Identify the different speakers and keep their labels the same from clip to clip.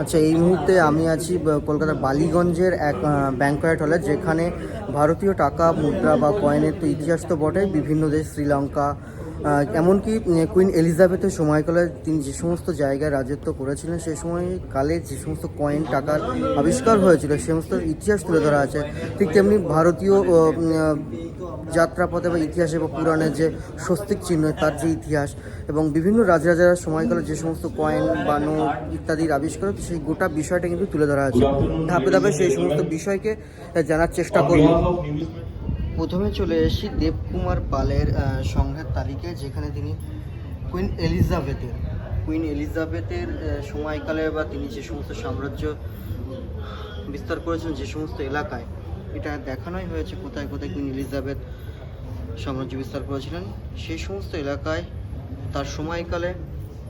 Speaker 1: আচ্ছা এই মুহূর্তে আমি আছি কলকাতার বালিগঞ্জের এক ব্যাংকয়েট হলে যেখানে ভারতীয় টাকা, মুদ্রা বা কয়েনের তো ইতিহাস তো বটে বিভিন্ন দেশ, শ্রীলঙ্কা এমনকি কুইন এলিজাবেথের সময়কালে তিনি যে সমস্ত জায়গায় রাজত্ব করেছিলেন সেই সময় কালে যে সমস্ত কয়েন টাকার আবিষ্কার হয়েছিল, সে সমস্ত ইতিহাস তুলে ধরা আছে। ঠিক তেমনি ভারতীয় যাত্রাপথে বা ইতিহাসে বা পুরাণের যে স্বস্তিক চিহ্ন, তার যে ইতিহাস এবং বিভিন্ন রাজরাজারা সময়কালে যে সমস্ত কয়েন বা নোট ইত্যাদির আবিষ্কার সেই গোটা বিষয়টা কিন্তু তুলে ধরা আছে। ধাপে ধাপে সেই সমস্ত বিষয়কে জানার চেষ্টা করব। প্রথমে চলে এসেছি দেবকুমার পালের সংঘের তালিকায়, যেখানে তিনি কুইন এলিজাবেথের কুইন এলিজাবেথের সময়কালে বা তিনি যে সমস্ত সাম্রাজ্য বিস্তার করেছেন, যে সমস্ত এলাকায়, এটা দেখানোই হয়েছে কোথায় কোথায় কুইন এলিজাবেথ সাম্রাজ্য বিস্তার করেছিলেন। সেই সমস্ত এলাকায় তার সময়কালে,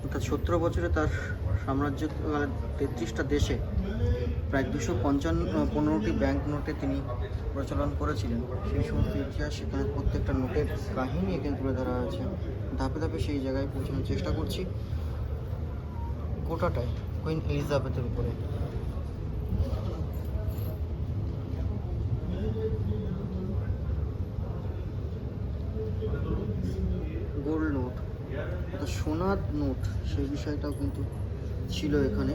Speaker 1: অর্থাৎ সতেরো বছরে তার সাম্রাজ্য মানে তেত্রিশটা দেশে, প্রায় দুশো পঞ্চান্ন, পনেরোটি ব্যাংক নোটে তিনি প্রচলন করেছিলেন। সেই সমস্ত ইতিহাস সেখানে প্রত্যেকটা নোটের কাহিনী এখানে তুলে ধরা আছে ধাপে ধাপে সেই জায়গায় পৌঁছানোর চেষ্টা করছি। গোটাটাই কুইন এলিজাবেথের উপরে। গোল্ড নোট সোনার নোট, সেই বিষয়টাও কিন্তু ছিল এখানে।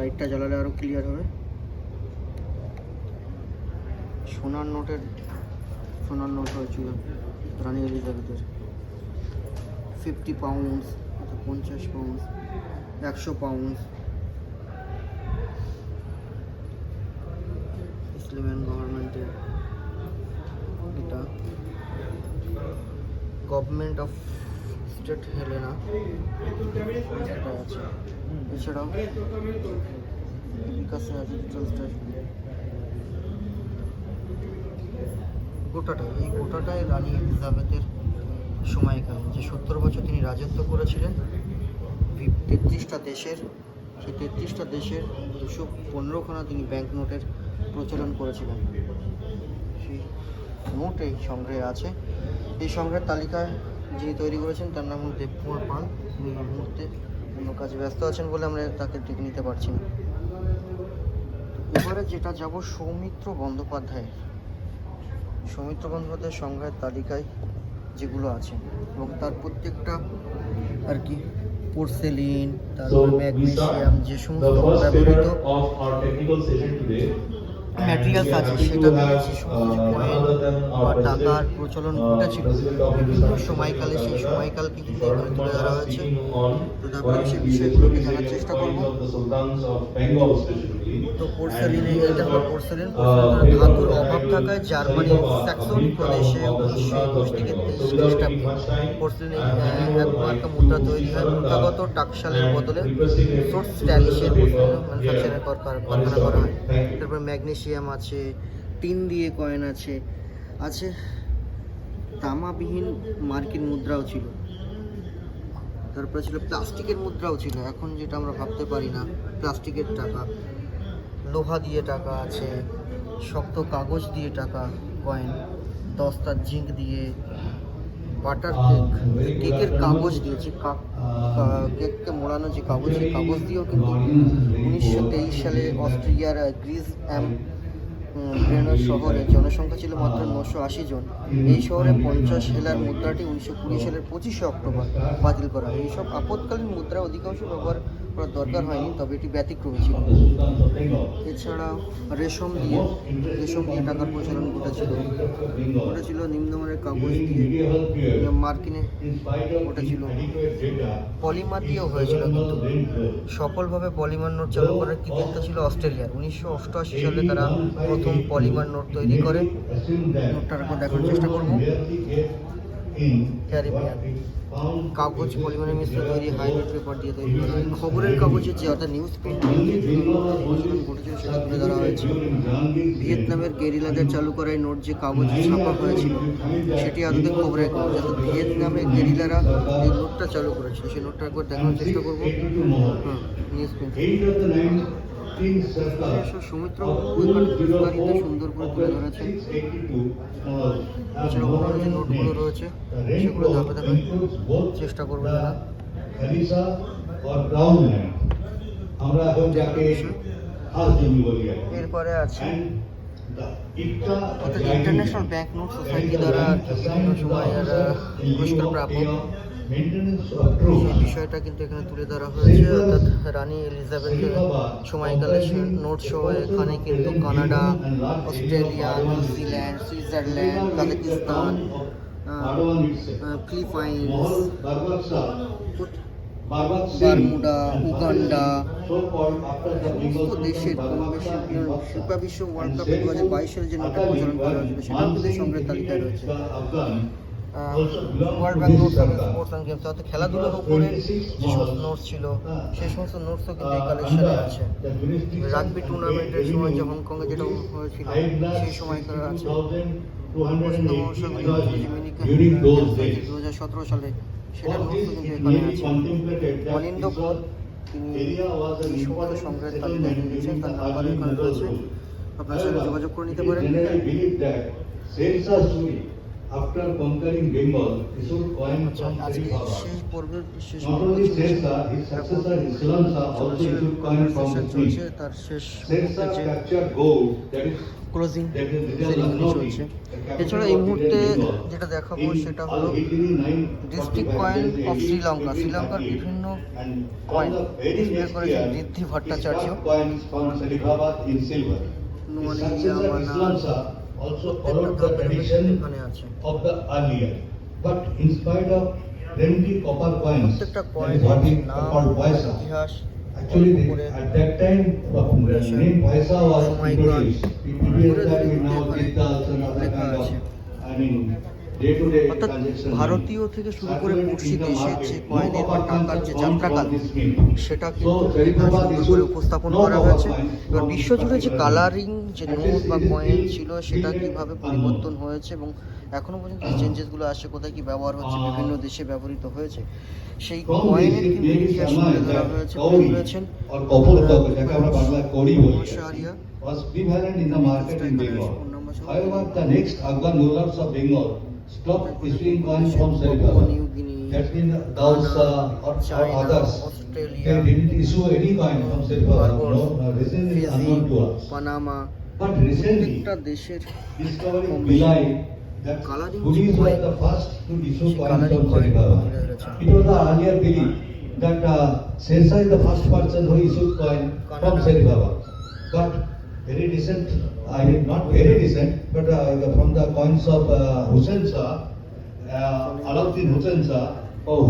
Speaker 1: লাইটটা জ্বালালে আরও ক্লিয়ার হবে। সোনার নোটের সোনার নোট হয়েছিল রানী এলিজাবেথের। ফিফটি পাউন্ডস পঞ্চাশ পাউন্ডস একশো পাউন্ডস ইসলামিয়ান গভর্নমেন্টের এটা। গভর্নমেন্ট অফ স্টেট হেলেনা এটা আছে। এছাড়াও বিকাশে আছে ডিটেলসটা গোটাটাই, এই গোটাটাই রানী এলিজাবেথের সময়কাল যে সত্তর বছর তিনি রাজত্ব করেছিলেন তেত্রিশটা দেশের, সেই তেত্রিশটা দেশের দুশো পনেরোখানা তিনি ব্যাংক নোটের প্রচলন করেছিলেন। সেই নোট এই সংগ্রহে আছে। এই সংগ্রহের তালিকায় যিনি তৈরি করেছেন, তার নাম হল দেবকুমার পাল। এই মুহূর্তে অন্য কাজে ব্যস্ত আছেন বলে আমরা তাকে ডেকে নিতে পারছি না। এবারে যেটা যাব সৌমিত্র বন্দ্যোপাধ্যায়ের। সৌমিত্র বন্দ্যোপাধ্যায়ের সংগ্রহের তালিকায় যেগুলো আছে এবং তার প্রত্যেকটা আর কি পোর্সেলিন তারপর ম্যাগনেসিয়াম যে সমস্ত ব্যবহৃত ম্যাটেরিয়ালস আছে
Speaker 2: happy
Speaker 1: সেটা
Speaker 2: to
Speaker 1: দিয়ে
Speaker 2: have,
Speaker 1: যে সমস্ত
Speaker 2: uh, none
Speaker 1: coin
Speaker 2: other than
Speaker 1: বা টাকার প্রচলন
Speaker 2: uh,
Speaker 1: ঘটেছিল বিভিন্ন সময়কালে সেই সময়কালকে কিন্তু. এখানে তুলে ধরা হয়েছে তো তারপরে সেই বিষয়গুলোকে জানার চেষ্টা করব তো পোর্সেলিনে এটা হলো পোর্সেলিন ধাতুর অভাব থাকায় জার্মানির স্যাক্সন প্রদেশে উনিশশো একুশ থেকে তেইশ খ্রিস্টাব্দে
Speaker 2: taking much time,
Speaker 1: পোর্সেলিনের
Speaker 2: I'm happy to
Speaker 1: এক মার্কা মুদ্রা তৈরি হয়।
Speaker 2: uh,
Speaker 1: টাকশালের বদলে সোর্স স্ট্যালিশের ম্যানুফ্যাকচারের কারখানা করা হয়। তারপর ম্যাগনেসিয়াম আছে টিন দিয়ে কয়েন আছে আছে তামাবিহীন মার্কিন মুদ্রাও ছিল। তারপরে ছিল প্লাস্টিকের মুদ্রাও ছিল। এখন যেটা আমরা ভাবতে পারি না প্লাস্টিকের টাকা। লোহা দিয়ে টাকা আছে, শক্ত কাগজ দিয়ে টাকা কয়েন দস্তার জিঙ্ক দিয়ে বাটার কেক কেকের কাগজ দিয়েছে কেককে মোড়ানো যে কাগজ, সেই কাগজ দিয়েও কিন্তু উনিশশো তেইশ সালে অস্ট্রিয়ার গ্রিজ অ্যাম ব্রেনো শহরে জনসংখ্যা ছিল মাত্র নশো আশি জন। এই শহরে পঞ্চাশ হেলার মুদ্রাটি উনিশশো কুড়ি সালের পঁচিশে অক্টোবর বাতিল করা হয়। এইসব আপৎকালীন মুদ্রা অধিকাংশ ব্যবহার করার দরকার হয়নি, তবে এটি ব্যতিক্রম ছিল।
Speaker 2: of the sultans of Bengal.
Speaker 1: এছাড়া রেশম দিয়ে রেশম দিয়ে টাকার প্রচলন ঘটেছিল। ওটা ছিল নিম্নমানের কাগজ দিয়ে মার্কিনে
Speaker 2: In spite of
Speaker 1: ওটা ছিল
Speaker 2: inadequate
Speaker 1: পলিমার দিয়েও হয়েছিল কিন্তু সফলভাবে পলিমার নোট চালু করার কৃতিত্ব ছিল অস্ট্রেলিয়ার। উনিশশো অষ্টআশি সালে তারা প্রথম পলিমার নোট তৈরি করে। নোটটার উপর দেখার চেষ্টা করব। ক্যারিবিয়ান। কাগজ পরিমাণে মিশ্র তৈরি হাইব্রিড পেপার দিয়ে তৈরি করা হয়। খবরের কাগজের যে অর্থাৎ নিউজ প্রিন্ট সেটা হয়েছে। ভিয়েতনামের গেরিলাদের চালু করা এই নোট যে কাগজ ছাপা হয়েছিল, সেটি আদতে খবরের কাগজ অর্থাৎ ভিয়েতনামে গেরিলারা এই নোটটা চালু করেছিল, সেই নোটটা একবার দেখানোর চেষ্টা করব। হ্যাঁ নিউজ প্রিন্ট বিস্তারিত সুন্দর করে তুলে ধরেছে এছাড়া অন্যান্য যে নোটগুলো রয়েছে সেগুলো ধাপে ধাপে চেষ্টা করব
Speaker 2: আমরা এখন যাকে।
Speaker 1: এরপরে আছে অর্থাৎ ইন্টারন্যাশনাল ব্যাংক নোট সোসাইটি দ্বারা বিভিন্ন
Speaker 2: lieu
Speaker 1: পুরস্কার
Speaker 2: of
Speaker 1: বিষয়টা কিন্তু এখানে তুলে ধরা হয়েছে অর্থাৎ রানী এলিজাবেথের সময়কালে নোট সহ এখানে কিন্তু Canada Australia New Zealand Switzerland Kazakhstan. Philippines Bermuda Uganda সমস্ত দেশের ফিফা বিশ্ব ওয়ার্ল্ড কাপে দু হাজার বাইশ সালে যে নোটের প্রচলন করা হয়েছিল সেটাও কিন্তু তালিকায় রয়েছে। World Bank notes sports and games অর্থাৎ খেলাধুলার উপরে যে সমস্ত নোটস ছিল সেই সমস্ত নোটসও কিন্তু এই কালেকশনে আছে। রাগবি টুর্নামেন্টের সময় যে হংকংয়ে যেটা হয়েছিল সেই সময়কার আছে। দু হাজার সতেরো সালে সেটা নোটসও কিন্তু এখানে আছে। অনিন্দ
Speaker 2: this
Speaker 1: তিনি সমস্ত সংগ্রহের তালিকায়
Speaker 2: during
Speaker 1: তার নাম্বার এখানে রয়েছে। আপনার সাথে যোগাযোগ করে নিতে পারেন।
Speaker 2: After conquering Bengal, issued coin
Speaker 1: আচ্ছা
Speaker 2: from
Speaker 1: শেষ
Speaker 2: Not only Shershah, his successor Islam Shah also issued coin from Shershah
Speaker 1: যে
Speaker 2: captured gold, that is closing
Speaker 1: চলছে এছাড়া এই মুহূর্তে যেটা দেখাবো সেটা হলো ডিস্ট্রিক্ট কয়েন অফ শ্রীলঙ্কা শ্রীলঙ্কার বিভিন্ন কয়েন ডিসপ্লে করেছেন ঋদ্ধি Bhattacharya
Speaker 2: also followed the tradition of the earlier. But in spite of plenty copper coins, that is what is called paisa. Actually,
Speaker 1: they,
Speaker 2: at that time, the name paisa was introduced. It
Speaker 1: is
Speaker 2: that we now get the
Speaker 1: another
Speaker 2: kind of, I mean,
Speaker 1: অর্থাৎ ভারতীয় থেকে শুরু করে পড়শি
Speaker 2: দেশে
Speaker 1: যে কয়েনের বা টাকার যে যাত্রাকাল সেটা কিন্তু উপস্থাপন করা হয়েছে। এবার বিশ্বজুড়ে যে কালারিং যে নোট বা কয়েন ছিল সেটা কীভাবে পরিবর্তন হয়েছে এবং এখনও পর্যন্ত চেঞ্জেসগুলো আসে কোথায় কী ব্যবহার হচ্ছে বিভিন্ন দেশে ব্যবহৃত হয়েছে সেই কয়েনের কিন্তু ইতিহাস তুলে ধরা হয়েছে
Speaker 2: stopped issuing coins from Serifabad.
Speaker 1: New Guinea
Speaker 2: That means Dausa or, or
Speaker 1: China
Speaker 2: others,
Speaker 1: Australia
Speaker 2: they didn't issue any coin from Serifabad. No, no, reason is
Speaker 1: Fiji
Speaker 2: unknown to us.
Speaker 1: Panama
Speaker 2: But recently,
Speaker 1: প্রত্যেকটা দেশের
Speaker 2: discovery
Speaker 1: com
Speaker 2: belied that
Speaker 1: Colouring
Speaker 2: Buddhists were
Speaker 1: coin.
Speaker 2: the first to issue
Speaker 1: সেই
Speaker 2: coins
Speaker 1: colouring
Speaker 2: from
Speaker 1: coin
Speaker 2: Serifabad.
Speaker 1: তুলে ধরেছে।
Speaker 2: It was the earlier belief that uh, Shershah is the first person who issued coin from
Speaker 1: Kannada.
Speaker 2: Serifabad. But very recent, I mean not very recent, but uh, from the coins of uh, Hussein Shah, uh, Alauddin Hussein Shah, oh,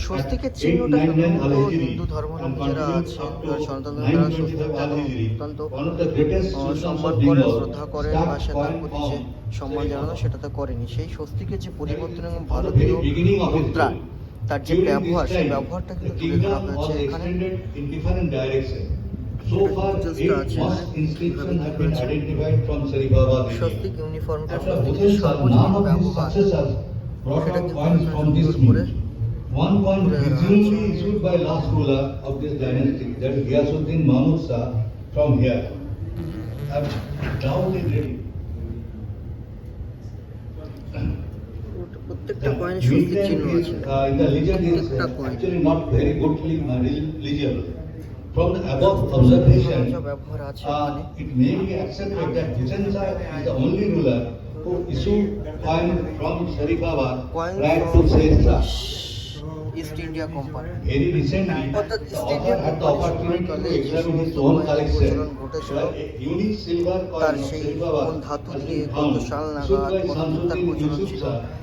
Speaker 1: স্বস্তিকের চিহ্নটা
Speaker 2: 899
Speaker 1: সাধারণত হিন্দু ধর্মাবলম্বী
Speaker 2: and continued up to
Speaker 1: সনাতন তারা
Speaker 2: 925
Speaker 1: তারা অত্যন্ত
Speaker 2: One of the greatest
Speaker 1: আহ, সম্মান শ্রদ্ধা করেন বা সে তার প্রতি যে সম্মান জানানো সেটা তো করেনি সেই স্বস্তিকের যে পরিবর্তন এবং ভারতীয় মুদ্রা তার যে ব্যবহার সেই ব্যবহারটা কিন্তু তুলে ধরা হয়েছে এখানে
Speaker 2: extended in different direction. So
Speaker 1: এটা
Speaker 2: far,
Speaker 1: just
Speaker 2: eight
Speaker 1: আছে
Speaker 2: mosque
Speaker 1: এখানে,
Speaker 2: inscriptions
Speaker 1: কিভাবে
Speaker 2: have
Speaker 1: কি
Speaker 2: been
Speaker 1: করেছে।
Speaker 2: identified from Serifabad
Speaker 1: Swastik
Speaker 2: area.
Speaker 1: ইউনিফর্মটা
Speaker 2: After
Speaker 1: স্বস্তিকের
Speaker 2: Hussein Shah,
Speaker 1: সর্বজনীন
Speaker 2: none of his
Speaker 1: ব্যবহার
Speaker 2: successors brought
Speaker 1: সেটা
Speaker 2: out
Speaker 1: কিন্তু
Speaker 2: coins
Speaker 1: এখানে
Speaker 2: from
Speaker 1: সুন্দর
Speaker 2: this
Speaker 1: করে
Speaker 2: mint. One coin
Speaker 1: তুলে ধরা
Speaker 2: presumably
Speaker 1: হয়েছে।
Speaker 2: issued by last ruler of this dynasty, that is Ghiasuddin Mahmud Shah, from here. Have doubted ready.
Speaker 1: প্রত্যেকটা
Speaker 2: The
Speaker 1: কয়েনে স্বস্তিক
Speaker 2: Legend
Speaker 1: চিহ্ন
Speaker 2: is,
Speaker 1: আছে
Speaker 2: uh, in the legend is
Speaker 1: প্রত্যেকটা coin।
Speaker 2: actually not very goodly uh, legible. From the above observation,
Speaker 1: যা ব্যবহার আছে
Speaker 2: uh,
Speaker 1: এখানে
Speaker 2: it may be accepted that Hussein Shah is the only ruler who issued coin from Sharifabad
Speaker 1: Coin
Speaker 2: right
Speaker 1: from-
Speaker 2: to Sher Shah.
Speaker 1: East India company
Speaker 2: Very recently,
Speaker 1: অর্থাৎ
Speaker 2: the
Speaker 1: East
Speaker 2: author
Speaker 1: India
Speaker 2: had the
Speaker 1: কোম্পানির
Speaker 2: opportunity to
Speaker 1: সময়কালে যে
Speaker 2: examine his
Speaker 1: সমস্ত
Speaker 2: own
Speaker 1: কয়েনের
Speaker 2: collection.
Speaker 1: প্রচলন ঘটেছিল
Speaker 2: where a unique silver
Speaker 1: তার
Speaker 2: coin of
Speaker 1: সেই
Speaker 2: Sharifabad
Speaker 1: কোন ধাতু
Speaker 2: has
Speaker 1: দিয়ে
Speaker 2: been
Speaker 1: কত
Speaker 2: found,
Speaker 1: সাল
Speaker 2: issued
Speaker 1: নাগাদ
Speaker 2: by
Speaker 1: কতদিন তার
Speaker 2: Samsuddin
Speaker 1: প্রচলন
Speaker 2: Yusuf
Speaker 1: ছিল
Speaker 2: Shah in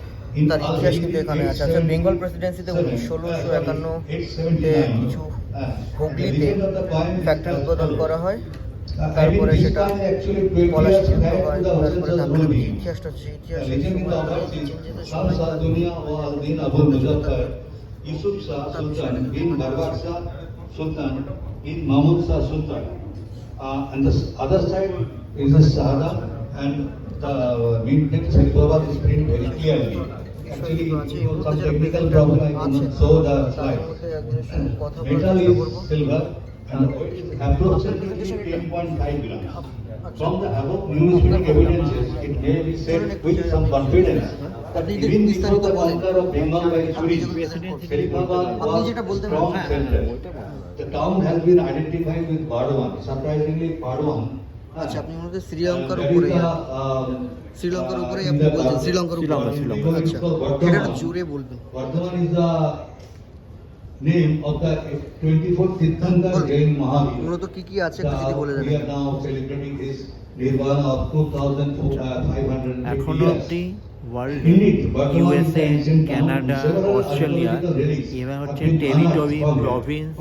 Speaker 1: তার ইতিহাস কিন্তু এখানে আছে। আচ্ছা বেঙ্গল প্রেসিডেন্সিতে উনিশ ষোলোশো একান্ন কিছু হুগলিতে ফ্যাক্টরি উদ্বোধন করা হয়। তারপরে সেটা হয়। তারপরে ইতিহাসটা হচ্ছে ইতিহাস
Speaker 2: ইউসুফ শাহ সুলতান বিন বারবাক শাহ সুলতান Uh, and the s- other side is the Shahada and the main text Saripabad is very clearly. Actually,
Speaker 1: আছে এই
Speaker 2: some
Speaker 1: মুহূর্তে যারা
Speaker 2: technical problem I
Speaker 1: আছে
Speaker 2: the
Speaker 1: তাদের. মধ্যে একজনের সঙ্গে কথা
Speaker 2: grams. From the above numismatic evidences, it may be said with some confidence that even before the conquer of Bengal by। Serifabad
Speaker 1: আপনি
Speaker 2: was strong center. The town has been identified with Bardwan, surprisingly Bardwan.
Speaker 1: আচ্ছা আপনি মনে হচ্ছে শ্রীলঙ্কার
Speaker 2: Uh,
Speaker 1: উপরে
Speaker 2: um,
Speaker 1: শ্রীলঙ্কার
Speaker 2: uh, in
Speaker 1: আপনি বলছেন শ্রীলঙ্কার উপরে। আচ্ছা এটা জোরে বলবেন
Speaker 2: Bardhaman is the name of the 24th Tirthankar Jain Mahavir.
Speaker 1: মূলত কি কি আছে একটু যদি বলে দেন
Speaker 2: celebrating his Nirvana of 2500
Speaker 3: এখনও অব্দি world
Speaker 2: USA. Canada
Speaker 3: Australia
Speaker 2: have
Speaker 3: হচ্ছে টেরিটরি. প্রভিন্স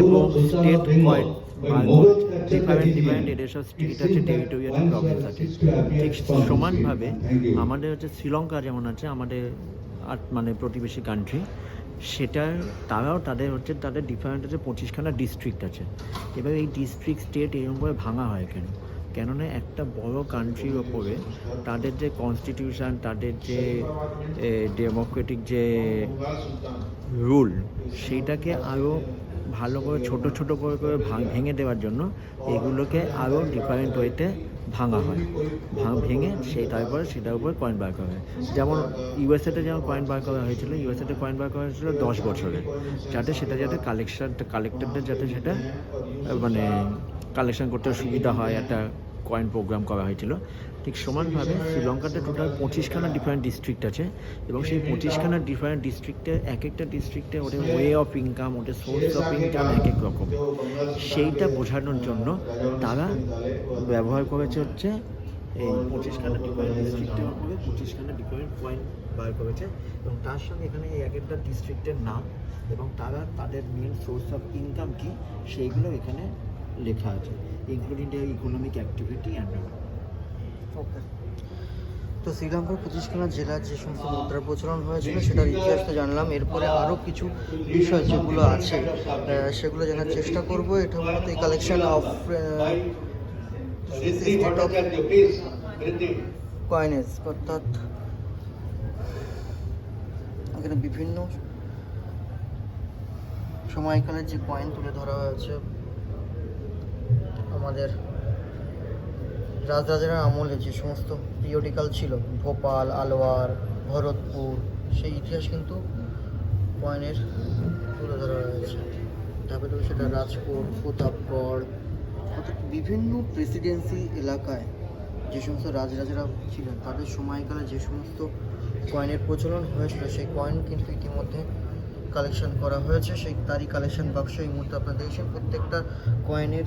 Speaker 3: এবং স্টেট
Speaker 2: Bengal,
Speaker 3: ডিফারেন্ট ডিফারেন্ট এদের সব আছে। আছে ঠিক সমানভাবে. আমাদের হচ্ছে শ্রীলঙ্কা যেমন আছে আমাদের আট- মানে প্রতিবেশী কান্ট্রি সেটা তারাও তাদের হচ্ছে তাদের ডিফারেন্ট হচ্ছে পঁচিশখানা ডিস্ট্রিক্ট আছে। এবার এই ডিস্ট্রিক্ট স্টেট এরকম করে ভাঙা হয় কেন? কেননা একটা বড় কান্ট্রির ওপরে তাদের যে কনস্টিটিউশন তাদের যে ডেমোক্রেটিক যে রুল সেইটাকে আরও ভালো করে, ছোট ছোট করে করে ভাঙ- দেওয়ার জন্য এগুলোকে আরও ডিফারেন্ট ওয়েতে ভাঙা হয়। ভাঙ- ভেঙে সেই তারপরে সেটার উপর কয়েন বার করা হয়। যেমন ইউএসএতে যেমন কয়েন বার করা হয়েছিল ইউএসএতে কয়েন বার করা হয়েছিল দশ বছরের। যাতে সেটা যাতে কালেকশন কালেক্টরদের যাতে সেটা মানে কালেকশন করতে সুবিধা হয়, একটা কয়েন প্রোগ্রাম করা হয়েছিল। ঠিক সমানভাবে শ্রীলঙ্কাতে টোটাল পঁচিশখানা ডিফারেন্ট ডিস্ট্রিক্ট আছে এবং সেই পঁচিশখানা ডিফারেন্ট ডিস্ট্রিক্টে এক একটা ডিস্ট্রিক্টে ওদের ওয়ে অফ ইনকাম ওদের সোর্স অফ ইনকাম এক এক রকম। সেইটা বোঝানোর জন্য তারা ব্যবহার করেছে হচ্ছে এই পঁচিশখানা ডিফারেন্ট ডিস্ট্রিক্টের উপরে পঁচিশখানা ডিফারেন্ট পয়েন্ট বার করেছে এবং তার সঙ্গে এখানে এই এক একটা ডিস্ট্রিক্টের নাম এবং তারা তাদের মেন সোর্স অফ ইনকাম কী সেইগুলো এখানে লেখা আছে including the economic activity
Speaker 1: and তো শ্রীলঙ্কার পঁচিশখানা জেলার যে সমস্ত মুদ্রা প্রচলন হয়েছিল, সেটার ইতিহাস তো জানলাম এরপরে আরও কিছু বিষয় যেগুলো আছে সেগুলো জানার চেষ্টা করব এটা মূলত এই কালেকশন অফ. কয়েনেস অর্থাৎ এখানে বিভিন্ন সময়কালের যে কয়েন তুলে ধরা হয়েছে, আমাদের রাজরাজারা আমলে যে সমস্ত পিরিয়ডিক্যাল ছিল, ভোপাল, আলোয়ার, ভরতপুর, সেই ইতিহাস কিন্তু কয়েনের তুলে ধরা হয়েছে। তারপরে সেটা রাজকোট, প্রতাপগড় বিভিন্ন প্রেসিডেন্সি এলাকায় যে সমস্ত রাজরাজারা ছিলেন, তাদের সময়কালে যে সমস্ত কয়েনের প্রচলন হয়েছিল, সেই কয়েন কিন্তু ইতিমধ্যে কালেকশন করা হয়েছে। সেই তারই কালেকশন বাক্স এই মুহূর্তে আপনারা দেখছেন প্রত্যেকটা কয়েনের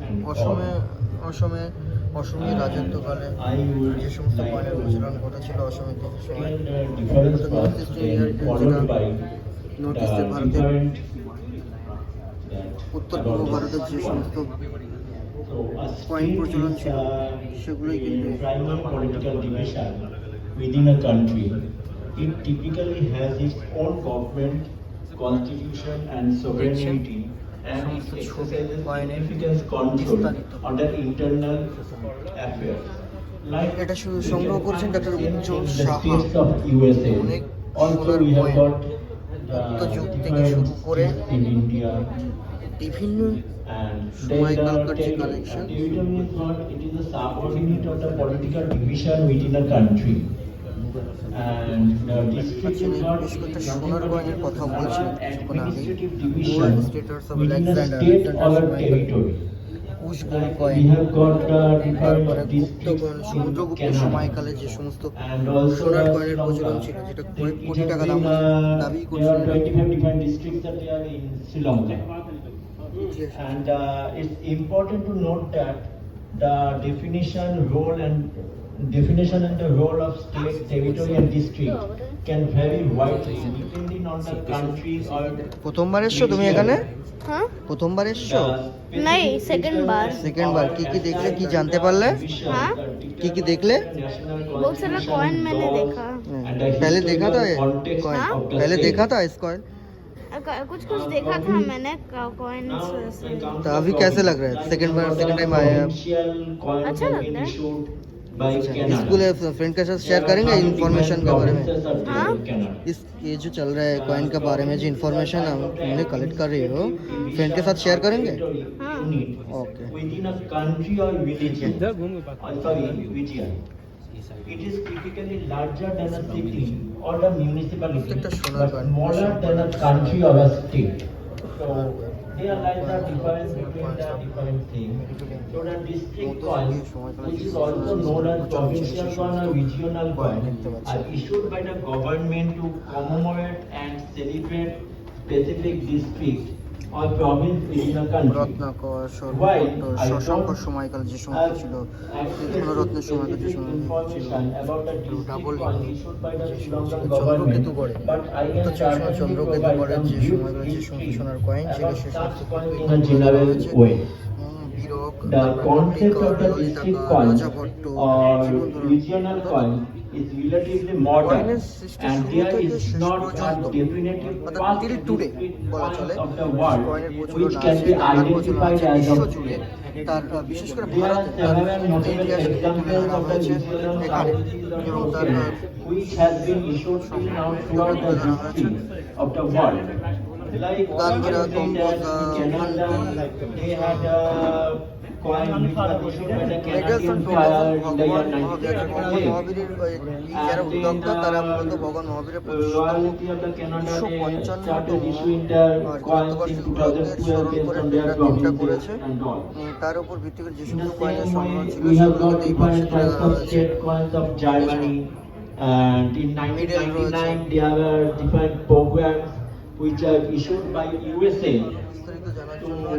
Speaker 1: অসমে অসমে অসমীয় রাজত্বকালে যে সমস্ত
Speaker 4: পয়েন্টের
Speaker 1: প্রচলন ঘটেছিল অসমের ভারতের উত্তর পূর্ব ভারতের যে সমস্ত
Speaker 4: পয়েন্ট
Speaker 1: প্রচলন ছিল, সেগুলোই কিন্তু
Speaker 4: within a country. It typically has its own government, constitution and sovereignty.
Speaker 1: সমস্ত ছবি, কয়েনের বিস্তারিত।
Speaker 4: on the internal affairs. Like
Speaker 1: এটা শুধু সংগ্রহ করছেন
Speaker 4: doctor
Speaker 1: Ujjwal
Speaker 4: in the
Speaker 1: Saha
Speaker 4: states of USA.
Speaker 1: অনেক
Speaker 4: Also
Speaker 1: সোনার
Speaker 4: we have
Speaker 1: কয়েন গুপ্তযুগ থেকে শুরু করে বিভিন্ন সময়কালকার যে
Speaker 4: then
Speaker 1: আচ্ছা,
Speaker 4: staters of
Speaker 1: Alexander
Speaker 4: state or a
Speaker 1: Alexander
Speaker 4: territory.
Speaker 1: কুশগুলি
Speaker 4: And
Speaker 1: coin
Speaker 4: we have got the
Speaker 1: তারপরে
Speaker 4: different
Speaker 1: Gupta
Speaker 4: districts
Speaker 1: coin
Speaker 4: in
Speaker 1: Samudragupta
Speaker 4: Canada.
Speaker 1: সময়কালে যে সমস্ত সোনার কয়েনের প্রচলন. ছিল যেটা কয়েক কোটি টাকা দাম
Speaker 4: uh,
Speaker 1: দাবি করছিল।
Speaker 4: And uh, it's important to note role and definition and the role of state, territory and district can vary widely depending on the country or
Speaker 1: প্রথমবার এসছো তুমি এখানে
Speaker 5: हाँ
Speaker 1: প্রথমবার এসছো
Speaker 4: the
Speaker 5: नहीं सेकंड बार
Speaker 1: সেকেন্ড বার কি কি দেখলে কি জানতে পারলে
Speaker 5: हाँ
Speaker 1: কি কি দেখলে
Speaker 5: बहुत सारा कॉइन मैंने देखा
Speaker 1: पहले देखा था ये
Speaker 5: हाँ?
Speaker 1: कॉइन पहले देखा था इस कॉइन
Speaker 5: कुछ कुछ देखा था मैंने कॉइन
Speaker 1: तो अभी कैसे लग रहा है सेकंड बार सेकंड टाइम आए आप
Speaker 5: अच्छा लगता है।
Speaker 1: अच्छा, स्कूल फ्रेंड के साथ शेयर करेंगे इन्फॉर्मेशन के बारे में?
Speaker 5: हाँ।
Speaker 1: इस ये जो चल रहा है कॉइन के बारे में जो इन्फॉर्मेशन हमने कलेक्ट कर रही हो फ्रेंड के साथ शेयर करेंगे?
Speaker 5: हाँ।
Speaker 4: Okay It is critically larger than a city or a municipality, but smaller than a country or a state. So there lies the difference between the different things. So the district coin, which is also known as provincial coin or regional coin, are issued by the government to commemorate and celebrate specific district
Speaker 1: Ratnakar সর্বপট্ট শশাঙ্কর সময়কাল যে সময় ছিল ধনরত্নের সময়কাল যে সময় ছিল double Chandraketu গড়ে চন্দ্রকেতু যে সময়কাল যে সমস্ত সোনার কয়েন ছিল সে সমস্ত
Speaker 4: The concept of the district coin or regional coin is relatively modern and there is not a definitive past
Speaker 1: চলে
Speaker 4: of the world which can be identified as of today.
Speaker 1: তার বিশেষ করে
Speaker 4: There are several notable
Speaker 1: ইতিহাস তুলে হয়েছে এখানে এবং তার
Speaker 4: which has been issued now throughout the history of the world. Like they had a coin which was issued by the Canadian
Speaker 1: ভগবান
Speaker 4: Empire in the year
Speaker 1: ভগবান মহাবীর ভগবান
Speaker 4: 1928.
Speaker 1: মহাবীরের ওই যারা উদ্যোক্তা তারা মূলত ভগবান মহাবীরের পঁচিশতম
Speaker 4: Royalty of the Canada
Speaker 1: উনিশশো
Speaker 4: they
Speaker 1: পঞ্চান্নতম
Speaker 4: started issuing their
Speaker 1: R
Speaker 4: coins
Speaker 1: যুদ্ধবর্ষ
Speaker 4: in
Speaker 1: উপলক্ষে
Speaker 4: 2012
Speaker 1: স্মরণ
Speaker 4: based
Speaker 1: করে
Speaker 4: on their
Speaker 1: তারা তিনটা
Speaker 4: provinces
Speaker 1: করেছে তার উপর ভিত্তি করে যে সমস্ত কয়েনের সংগ্রহ ছিল
Speaker 4: we have
Speaker 1: সেগুলো
Speaker 4: got
Speaker 1: এই বর্ষে তুলে ধরা হয়েছে
Speaker 4: state coins of Germany. And in 1999, there were different programs which are issued by USA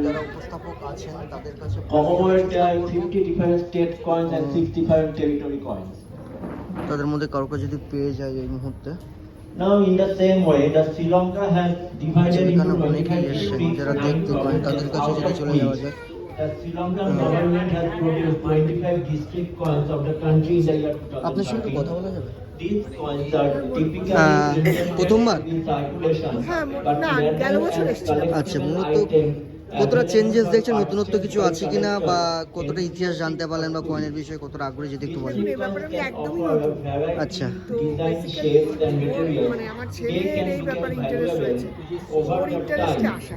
Speaker 1: যারা উপস্থাপক আছেন তাদের কাছে
Speaker 4: commemorate their 50 different state coins and 6 different territory coins.
Speaker 1: তাদের মধ্যে কাউকে যদি পেয়ে যায় এই মুহূর্তে
Speaker 4: Now, in the same way, the Sri Lanka has divided into
Speaker 1: অনেকেই
Speaker 4: 25 districts,
Speaker 1: যারা দেখতে পান তাদের কাছে যদি
Speaker 4: of
Speaker 1: চলে যাওয়া যায়
Speaker 4: the Sri Lankan government has produced 25 district coins of the country in the year
Speaker 1: আপনার সঙ্গে কথা বলা যাবে প্রথমবার?
Speaker 6: হ্যাঁ।
Speaker 1: আচ্ছা মূলত কতটা চেঞ্জেস দেখছেন? নতুনত্ব কিছু আছে কিনা? বা কতটা ইতিহাস জানতে পারলেন? বা কয়েনের বিষয়ে কতটা আগ্রহী যদি একটু বলেন। আচ্ছা।
Speaker 6: মানে আমার ছেলের এই ব্যাপারে ইন্টারেস্ট রয়েছে। ওর ইন্টারেস্টে আসা।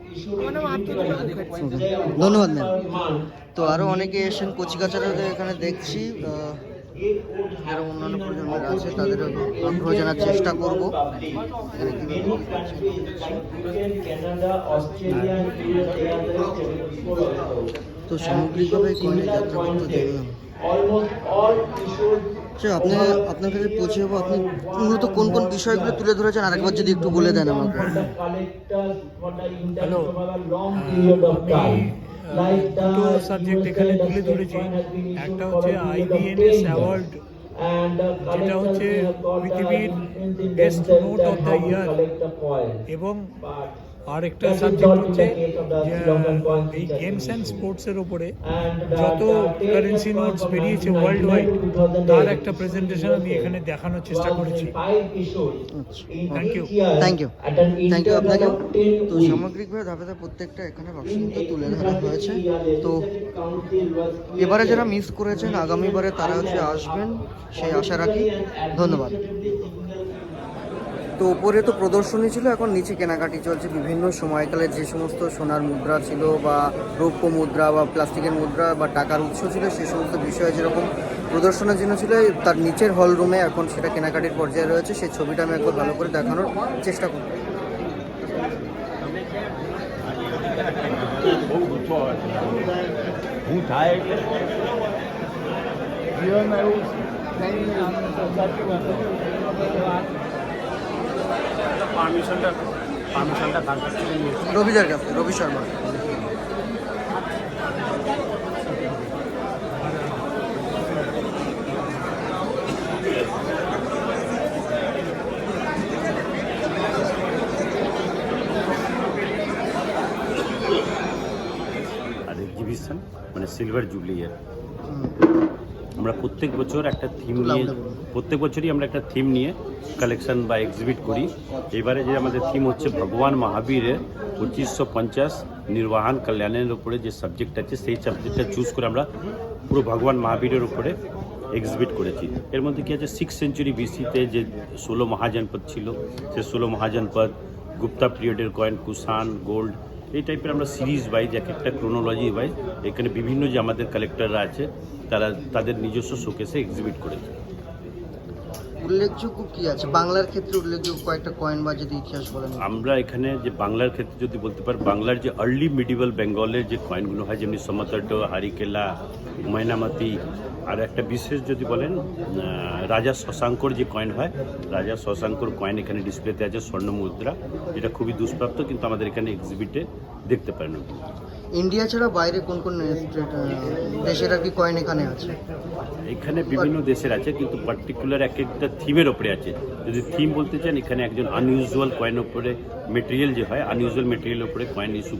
Speaker 1: ধন্যবাদ ম্যাম। তো আরও অনেকে এসেছেন, কচিকাচারা এখানে দেখছি যারা অন্যান্য প্রজন্মের আছে তাদের আগ্রহ জানার চেষ্টা করব. তো সামগ্রিকভাবে কয়েনের যাত্রা করতে দেখলাম আচ্ছা আপনি আপনার কাছে পৌঁছে যাব আপনি মূলত কোন কোন বিষয়গুলো তুলে ধরেছেন? আরেকবার যদি একটু বলে দেন আমাকে।
Speaker 4: The
Speaker 7: দুটো সাবজেক্ট এখানে তুলে ধরেছি। একটা হচ্ছে আইবিএনএস অ্যাওয়ার্ড যেটা হচ্ছে পৃথিবীর best note of the year। এবং আরেকটা সাবজেক্ট হচ্ছে যে এই গেমস অ্যান্ড স্পোর্টসের ওপরে যত কারেন্সি নোটস বেরিয়েছে ওয়ার্ল্ড ওয়াইড তার একটা প্রেজেন্টেশন আমি এখানে দেখানোর চেষ্টা করেছি। Thank you.
Speaker 1: Thank you thank you আপনাকে তো সামগ্রিকভাবে ধাপে ধাপে প্রত্যেকটা এখানে বাক্সিতে তুলে ধরা হয়েছে। তো এবারে যারা মিস করেছেন আগামীবারে তারা হচ্ছে আসবেন সেই আশা রাখি। ধন্যবাদ। তো উপরে তো প্রদর্শনী ছিল, এখন নিচে কেনাকাটি চলছে বিভিন্ন সময়কালে যে সমস্ত সোনার মুদ্রা ছিল বা রৌপ্য মুদ্রা বা প্লাস্টিকের মুদ্রা বা টাকার উৎস ছিল, সে সমস্ত বিষয়ে যেরকম প্রদর্শনের জন্য ছিল, তার নিচের হল রুমে এখন সেটা কেনাকাটির পর্যায়ে রয়েছে। সেই ছবিটা আমি একবার ভালো করে দেখানোর চেষ্টা করব।
Speaker 8: পারমিশনটা পারমিশনটা কাছ থেকে নিয়েছি।
Speaker 1: রবিদার কাছে রবি শর্মা।
Speaker 9: এক্সিবিশন মানে সিলভার জুবলি ইয়ার আমরা প্রত্যেক বছর একটা থিম নিয়ে প্রত্যেক বছরই আমরা একটা থিম নিয়ে কালেকশন বা এক্সিবিট করি। এবারে যে আমাদের থিম হচ্ছে ভগবান মহাবীরের পঁচিশশো পঞ্চাশ নির্বাহন কল্যাণের উপরে যে সাবজেক্ট আছে সেই সাবজেক্টটা চুজ করে আমরা পুরো ভগবান মহাবীরের উপরে এক্সিবিট করেছি। এর মধ্যে কী আছে? সিক্স সেঞ্চুরি বিসিতে যে ষোলো মহাজনপদ ছিল সে ষোলো মহাজনপদ গুপ্তা পিরিয়ডের কয়েন কুষাণ গোল্ড এই টাইপের আমরা সিরিজ ওয়াইজ এক একটা ক্রোনোলজি ওয়াইজ এখানে বিভিন্ন যে আমাদের কালেক্টররা আছে, তারা তাদের নিজস্ব শোকেসে এক্সিবিট করেছে।
Speaker 1: উল্লেখযোগ্য কি আছে? বাংলার ক্ষেত্রে উল্লেখযোগ্য কয়েকটা কয়েন বা যদি ইতিহাস বলেন।
Speaker 9: আমরা এখানে যে বাংলার ক্ষেত্রে যদি বলতে পারি, বাংলার যে আর্লি মিডিভাল বেঙ্গলের যে কয়েনগুলো হয়, যেমনি সমতট, হারিকেলা ময়নামাতি আর একটা বিশেষ যদি বলেন রাজা শশাঙ্কর যে কয়েন হয়, রাজা শশাঙ্কর কয়েন এখানে ডিসপ্লেতে আছে স্বর্ণ মুদ্রা, যেটা খুবই দুষ্প্রাপ্ত, কিন্তু আমাদের এখানে এক্সিবিটে দেখতে পারেন
Speaker 1: ইন্ডিয়া ছাড়া বাইরে কোন কোন দেশের আর কি কয়েন এখানে আছে?
Speaker 9: এখানে বিভিন্ন দেশের আছে, কিন্তু পার্টিকুলার এক একটা থিমের ওপরে আছে। যদি থিম বলতে চান, এখানে একজন আনইউজুয়াল কয়েন ওপরে মেটেরিয়াল যে হয় আনইউজুয়াল মেটেরিয়াল ওপরে কয়েন ইস্যু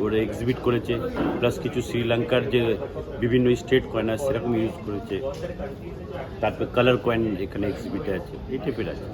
Speaker 9: করে এক্সিবিট করেছে প্লাস কিছু শ্রীলঙ্কার যে বিভিন্ন স্টেট কয়েন আছে, সেরকম ইউজ করেছে। তারপর কালার কয়েন এখানে এক্সিবিটে আছে, এই টাইপের আছে।